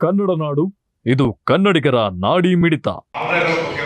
ಕನ್ನಡ ನಾಡು ಇದು ಕನ್ನಡಿಗರ ನಾಡಿ ಮಿಡಿತ. ಅವರ ಬಗ್ಗೆ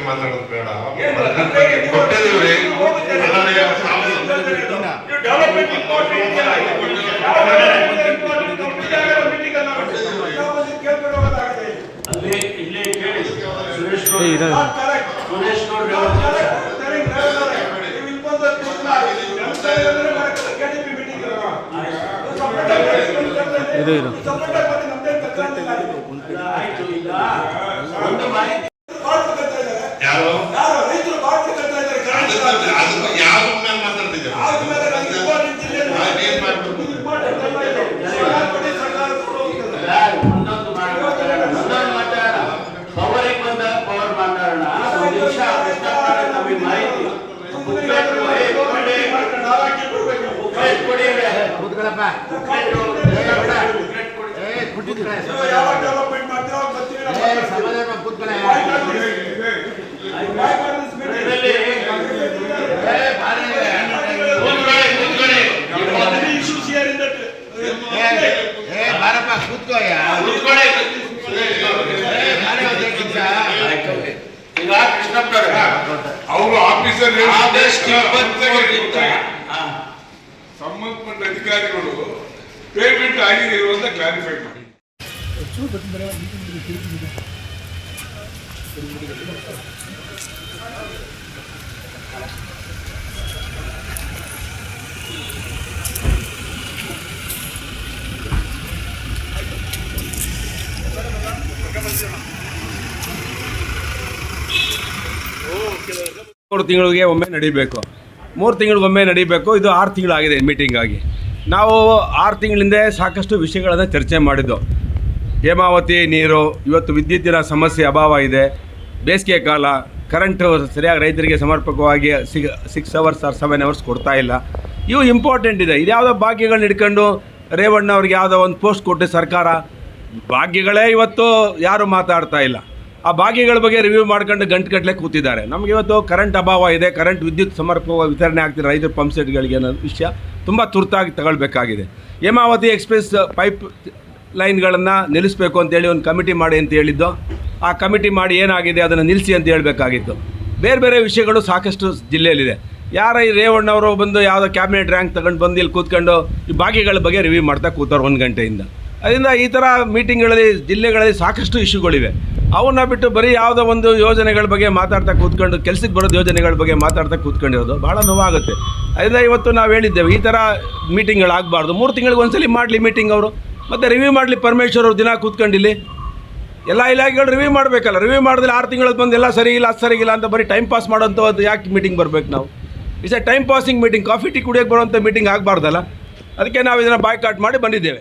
ಕೊಡಿ ಇದರಲ್ಲಿ ಕೂತ್ಕೊಳ್ಳಿ. ಈಗ ಕೃಷ್ಣಪ್ಪನವ್ರೆ ಅವರು ಆಫೀಸರ್ ಅಧಿಕಾರಿಗಳು ಪೇಮೆಂಟ್ ಆಗಿದೆ ಇರುವಂತ ಕ್ಲಾರಿಫೈ ಮಾಡಿ. ಮೂರು ತಿಂಗಳಿಗೆ ಒಮ್ಮೆ ನಡಿಬೇಕು. ಮೂರು ತಿಂಗಳಿಗೊಮ್ಮೆ ನಡಿಬೇಕು. ಇದು ಆರು ತಿಂಗಳಾಗಿದೆ ಮೀಟಿಂಗ್ ಆಗಿ. ನಾವು ಆರು ತಿಂಗಳಿಂದ ಸಾಕಷ್ಟು ವಿಷಯಗಳನ್ನು ಚರ್ಚೆ ಮಾಡಿದ್ದು. ಹೇಮಾವತಿ, ನೀರು, ಇವತ್ತು ವಿದ್ಯುತ್ತಿನ ಸಮಸ್ಯೆ ಅಭಾವ ಇದೆ. ಬೇಸಿಗೆ ಕಾಲ ಕರೆಂಟು ಸರಿಯಾಗಿ ರೈತರಿಗೆ ಸಮರ್ಪಕವಾಗಿ ಸಿಗ್ six hours or seven hours ಕೊಡ್ತಾ ಇಲ್ಲ. ಇವು ಇಂಪಾರ್ಟೆಂಟ್ ಇದೆ. ಇದ್ಯಾವುದೋ ಭಾಗ್ಯಗಳನ್ನ ಹಿಡ್ಕೊಂಡು ರೇವಣ್ಣ ಅವ್ರಿಗೆ ಯಾವುದೋ ಒಂದು ಪೋಸ್ಟ್ ಕೊಟ್ಟು ಸರ್ಕಾರ, ಭಾಗ್ಯಗಳೇ ಇವತ್ತು ಯಾರು ಮಾತಾಡ್ತಾ ಇಲ್ಲ. ಆ ಭಾಗ್ಯಗಳ ಬಗ್ಗೆ ರಿವ್ಯೂ ಮಾಡ್ಕೊಂಡು ಗಂಟುಗಟ್ಟಲೆ ಕೂತಿದ್ದಾರೆ. ನಮಗೆ ಇವತ್ತು ಕರೆಂಟ್ ಅಭಾವ ಇದೆ. ಕರೆಂಟ್ ವಿದ್ಯುತ್ ಸಮರ್ಪಕವಾಗಿ ವಿತರಣೆ ಆಗ್ತಿದೆ ರೈತರ ಪಂಪ್ ಸೆಟ್ಗಳಿಗೆ ಅನ್ನೋ ವಿಷಯ. ತುಂಬ ತುರ್ತಾಗಿ ತಗೊಳ್ಬೇಕಾಗಿದೆ. ಹೇಮಾವತಿ ಎಕ್ಸ್ಪ್ರೆಸ್ ಪೈಪ್ ಲೈನ್ಗಳನ್ನು ನಿಲ್ಲಿಸಬೇಕು ಅಂತೇಳಿ ಒಂದು ಕಮಿಟಿ ಮಾಡಿ ಅಂತ ಹೇಳಿದ್ದು. ಆ ಕಮಿಟಿ ಮಾಡಿ ಏನಾಗಿದೆ ಅದನ್ನು ನಿಲ್ಲಿಸಿ ಅಂತ ಹೇಳಬೇಕಾಗಿತ್ತು. ಬೇರೆ ಬೇರೆ ವಿಷಯಗಳು ಸಾಕಷ್ಟು ಜಿಲ್ಲೆಯಲ್ಲಿದೆ. ಯಾರ ಈ ರೇವಣ್ಣವರು ಬಂದು ಯಾವುದೋ ಕ್ಯಾಬಿನೆಟ್ ರ್ಯಾಂಕ್ ತಗೊಂಡು ಬಂದು ಇಲ್ಲಿ ಕೂತ್ಕೊಂಡು ಈ ಬಾಗಿಗಳ ಬಗ್ಗೆ ರಿವ್ಯೂ ಮಾಡ್ತಾ ಕೂತಾರೆ ಒಂದು ಗಂಟೆಯಿಂದ. ಅದರಿಂದ ಈ ಥರ ಮೀಟಿಂಗ್ಗಳಲ್ಲಿ, ಜಿಲ್ಲೆಗಳಲ್ಲಿ ಸಾಕಷ್ಟು ಇಶ್ಯೂಗಳಿವೆ. ಅವನ್ನ ಬಿಟ್ಟು ಬರೀ ಯಾವುದೋ ಒಂದು ಯೋಜನೆಗಳ ಬಗ್ಗೆ ಮಾತಾಡ್ತಾ ಕೂತ್ಕೊಂಡು, ಕೆಲಸಕ್ಕೆ ಬರೋದು ಯೋಜನೆಗಳ ಬಗ್ಗೆ ಮಾತಾಡ್ತಾ ಕೂತ್ಕೊಂಡಿರೋದು ಭಾಳ ನೋವಾಗುತ್ತೆ. ಅದರಿಂದ ಇವತ್ತು ನಾವು ಹೇಳಿದ್ದೇವೆ, ಈ ಥರ ಮೀಟಿಂಗ್ಗಳಾಗಬಾರ್ದು. ಮೂರು ತಿಂಗಳಿಗೆ ಒಂದ್ಸಲಿ ಮಾಡಲಿ ಮೀಟಿಂಗ್ ಅವರು. ಮತ್ತು ರಿವ್ಯೂ ಮಾಡಲಿ ಪರಮೇಶ್ವರ್ ಅವರು ದಿನ ಕೂತ್ಕೊಂಡಿಲ್ಲಿ ಎಲ್ಲ ಇಲಾಖೆಗಳು ರಿವ್ಯೂ ಮಾಡಬೇಕಲ್ಲ, ರಿವ್ಯೂ ಮಾಡಿದ್ರೆ ಆರು ತಿಂಗಳು ಬಂದು ಎಲ್ಲ ಸರಿ ಇಲ್ಲ ಅದು ಇಲ್ಲ ಅಂತ ಬರೀ ಟೈಮ್ ಪಾಸ್ ಮಾಡೋಂಥದ್ದು ಯಾಕೆ ಮೀಟಿಂಗ್ ಬರಬೇಕು ನಾವು? It's a time passing meeting coffee, tea ಕುಡಿಯೋಕ್ಕೆ ಬರುವಂಥ ಮೀಟಿಂಗ್ ಆಗಬಾರ್ದಲ್ಲ. ಅದಕ್ಕೆ ನಾವು ಇದನ್ನು ಬಾಯ್ಕಾಟ್ ಮಾಡಿ ಬಂದಿದ್ದೇವೆ.